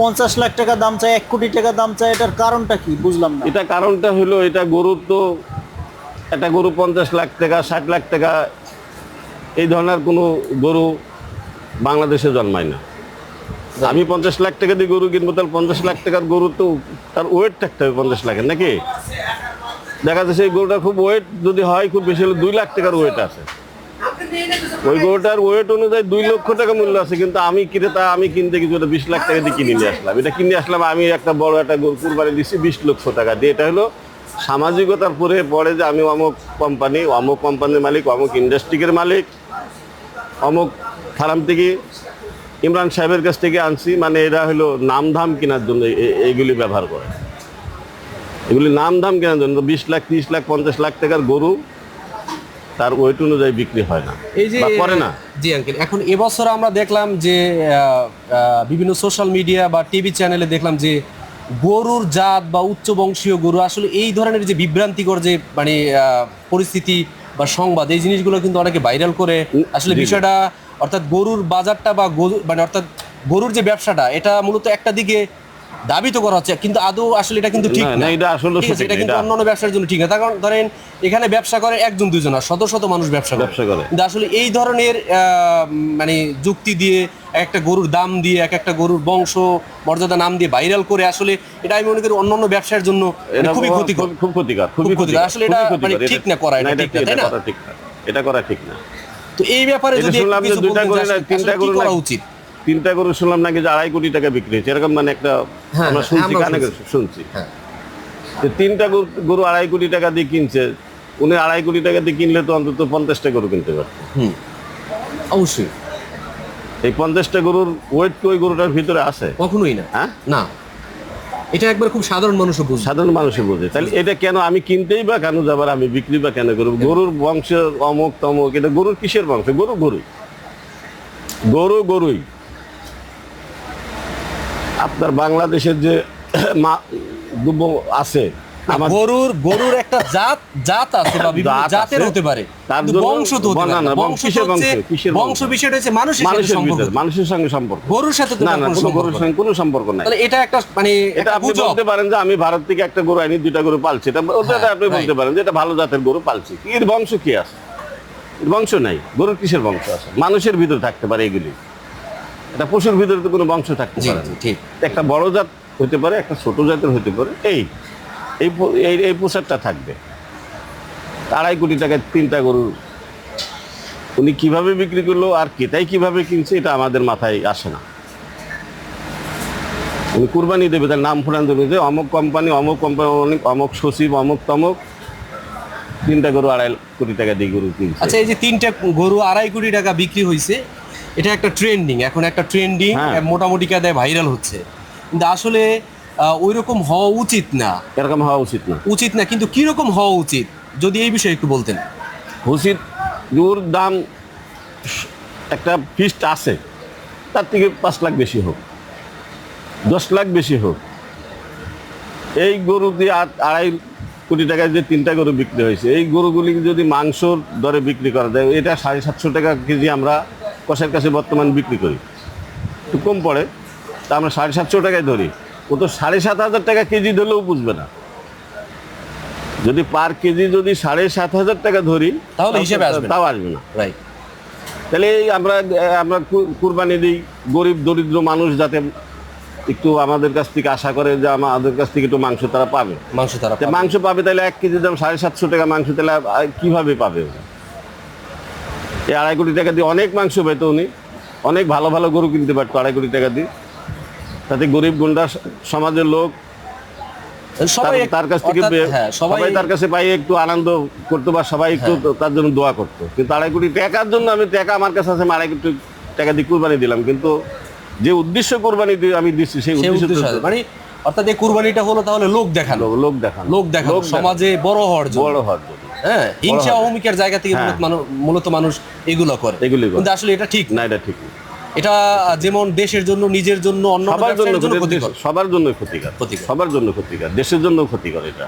পঞ্চাশ লাখ টাকা দাম চায় এক কোটি টাকা দাম চায় এটার কারণটা কি? বুঝলাম না। এটা কারণটা হলো, এটা গরুর তো একটা গরু পঞ্চাশ লাখ টাকা, ষাট লাখ টাকা, এই ধরনের কোনো গরু বাংলাদেশে জন্মায় না। আমি পঞ্চাশ লাখ টাকা দিয়ে গরু কিনবো, তাহলে পঞ্চাশ লাখ টাকার গরু তো তার ওয়েট থাকতে হবে পঞ্চাশ লাখের, নাকি? দেখা যাচ্ছে এই গরুটা খুব ওয়েট যদি হয়, খুব বেশি হলে দুই লাখ টাকার ওয়েট আছে। ওই গরুটার ওয়েট অনুযায়ী দুই লক্ষ টাকা মূল্য আছে, কিন্তু আমি ক্রেতা, আমি কিনতে কিছু বিশ লাখ টাকা দিয়ে কিনে নিয়ে আসলাম। এটা কিনে আসলাম, আমি একটা বড় একটা গরু কুরবানি দিচ্ছি বিশ লক্ষ টাকা দিয়ে। এটা হলো সামাজিকতার পরে পড়ে যে আমি অমুক কোম্পানি অমুক কোম্পানির মালিক, অমুক ইন্ডাস্ট্রিকের মালিক, অমুক ফার্ম থেকে ইমরান সাহেবের কাছ থেকে আনছি। মানে এরা হলো নামধাম কেনার জন্য এইগুলি ব্যবহার করে। এগুলি নামধাম কেনার জন্য বিশ লাখ, ত্রিশ লাখ, পঞ্চাশ লাখ টাকার গরু তার ওয়েট অনুযায়ী বিক্রি হয় না এই যে করে না জি আঙ্কেল এখন এবছর আমরা দেখলাম যে বিভিন্ন সোশ্যাল মিডিয়া বা টিভি চ্যানেলে দেখলাম যে গরুর জাত বা উচ্চ বংশীয় গরু আসলে এই ধরনের যে বিভ্রান্তিকর যে মানে পরিস্থিতি বা সংবাদ এই জিনিসগুলো কিন্তু অনেকে ভাইরাল করে আসলে। বিষয়টা অর্থাৎ গরুর বাজারটা বা গরু মানে অর্থাৎ গরুর যে ব্যবসাটা এটা মূলত একটা দিকে দাবি তো করা হচ্ছে কিন্তু আদৌ আসলে এটা কিন্তু ঠিক না, এটা আসলে এটা কিন্তু অন্যান্য ব্যবসার জন্য ঠিক না। কারণ ধরেন এখানে ব্যবসা করে একজন দুজন আর শত শত মানুষ ব্যবসা করে। ব্যবসা করে। কিন্তু আসলে এই ধরনের মানে যুক্তি দিয়ে একটা গরুর দাম দিয়ে এক একটা গরুর বংশ মর্যাদা নাম দিয়ে ভাইরাল করে আসলে এটা আমি মনে করি অন্যান্য ব্যবসার জন্য মানে খুবই খুব- ক্ষতিকর। খুব- ক্ষতিকর খুব ক্ষতিকর। আসলে এটা মানে ঠিক না করা, এটা ঠিক না, তাই এটা না? করা ঠিক না এটা করা ঠিক না। তো এই ব্যাপারে যদি কিছু গরু না তিনটা করা উচিত? তিনটা গরু শুনলাম নাকি যে আড়াই কোটি টাকা বিক্রি হয়েছে? এরকম মানে একটা হ্যাঁ, আমরা হ্যাঁ, শুনছি কানে শুনছি। হ্যাঁ। যে তিনটা গরু- আড়াই কোটি টাকা দিয়ে কিনছে উনি আড়াই কোটি টাকা দিয়ে কিনলে তো অন্তত পঞ্চাশটা গরু কিনতে পারত। অবশ্যই। এই পঞ্চাশটা গরুর ওয়েট কি ওই গরুটার ভিতরে আছে? কখনোই না। হ্যাঁ? না। এটা একবার খুব সাধারণ মানুষও বুঝবে সাধারণ মানুষে বোঝে। তাহলে এটা কেন আমি কিনতেই বা কেন যাবার আমি বিক্রি বা কেন করব? গরুর বংশ অমুক তমুক এটা গরুর কিসের বংশ? গরু গরুই। গরু গরুই। আপনার বাংলাদেশের যে মা দুব্ব আছে গরুর গরুর একটা জাত জাত আছে বা বিভিন্ন জাতের হতে পারে। বংশ তো হতে না, পারে। বংশ কিসের হচ্ছে বংশ? বিষয়টা হচ্ছে মানুষের সাথে সম্পর্ক। মানুষের সঙ্গে সম্পর্ক। গরুর সাথে তো না না গরুর সঙ্গে কোনো সম্পর্ক নাই। তাহলে এটা একটা মানে এটা আপনি বলতে পারেন যে আমি ভারত থেকে একটা গরু আনি দুইটা গরু পালছি। এটা ওটা হ্যাঁ, আপনি বলতে পারেন যে এটা ভালো জাতের গরু পালছি। এর বংশ কি আছে? বংশ নাই। গরুর কিসের বংশ আছে? মানুষের ভিতরে থাকতে পারে এগুলি। এটা পশুর ভিতরে তো কোনো বংশ থাকতে পারে ঠিক। একটা বড় জাত হতে পারে একটা ছোট জাতের হতে পারে এই এই এই পোশাকটা থাকবে। আড়াই কোটি টাকায় তিনটা গরু উনি কীভাবে বিক্রি করল আর কেতাই কীভাবে কিনছে এটা আমাদের মাথায় আসে না। উনি কুরবানি দেবে তার নাম ফুরান দেবে যে অমুক কোম্পানি অমুক কোম্পানি অনেক অমুক সচিব অমুক তমুক তিনটা গরু আড়াই কোটি টাকা দিয়ে গরু কিনছে। আচ্ছা এই যে তিনটা গরু আড়াই কোটি টাকা বিক্রি হয়েছে এটা একটা ট্রেন্ডিং এখন একটা ট্রেন্ডিং হ্যাঁ। মোটামুটি কাদায় ভাইরাল হচ্ছে। কিন্তু আসলে ওই রকম হওয়া উচিত না। এরকম হওয়া উচিত না। উচিত না কিন্তু কীরকম হওয়া উচিত? যদি এই বিষয়ে একটু বলতেন। উচিত গরুর দাম একটা ফিস্ট আছে। তার থেকে পাঁচ লাখ বেশি হোক দশ লাখ বেশি হোক। এই গরু দিয়ে আড়াই কোটি টাকায় যে তিনটা গরু বিক্রি হয়েছে এই গরুগুলি যদি মাংসর দরে বিক্রি করা যায় এটা সাড়ে সাতশো টাকা কেজি আমরা কষের কাছে বর্তমান বিক্রি করি। একটু কম পড়ে তা আমরা সাড়ে সাতশো টাকায় ধরি। ও তো সাড়ে সাত হাজার টাকা কেজি ধরলেও বুঝবে না। যদি পার কেজি যদি সাড়ে সাত হাজার টাকা ধরি তাহলে হিসেবে আসবে তাও আসবে না। রাইট তাহলে এই আমরা আমরা কুরবানি দিই গরিব দরিদ্র মানুষ যাতে একটু আমাদের কাছ থেকে আশা করে যে আমাদের কাছ থেকে একটু মাংস তারা পাবে। মাংস তারা মাংস পাবে তাহলে এক কেজি দাম সাড়ে সাতশো টাকা মাংস তাহলে কীভাবে পাবে? এই আড়াই কোটি টাকা দিয়ে অনেক মাংস পেতো উনি। অনেক ভালো ভালো গরু কিনতে পারতো আড়াই কোটি টাকা দিয়ে। তাতে গরিব গুন্ডা সমাজের লোক সবাই তার- কাছ থেকে হ্যাঁ সবাই তার কাছে পাই একটু আনন্দ করতো বা সবাই একটু তার জন্য দোয়া করতো। কিন্তু আড়াই কোটি টাকার জন্য আমি টাকা আমার কাছে আছে আড়াই কোটি টাকা দিয়ে কুরবানি দিলাম। কিন্তু যে উদ্দেশ্য কোরবানি দিয়ে আমি দিচ্ছি সেই উদ্দেশ্য। মানে অর্থাৎ এই কুরবানিটা হলো তাহলে লোক দেখানো। লোক- দেখানো। লোক দেখানো। সমাজে বড় হওয়ার বড় হওয়ার হ্যাঁ হিংসা অহমিকার জায়গা থেকে হ্যাঁ। মূলত মানুষ এগুলো করে। এগুলো কিন্তু আসলে এটা ঠিক না। এটা ঠিক এটা যেমন দেশের জন্য নিজের জন্য অন্য সবার জন্য ক্ষতিকর। সবার জন্য ক্ষতিকর। ক্ষতিকর। সবার জন্য ক্ষতিকর। দেশের জন্য ক্ষতিকর এটা।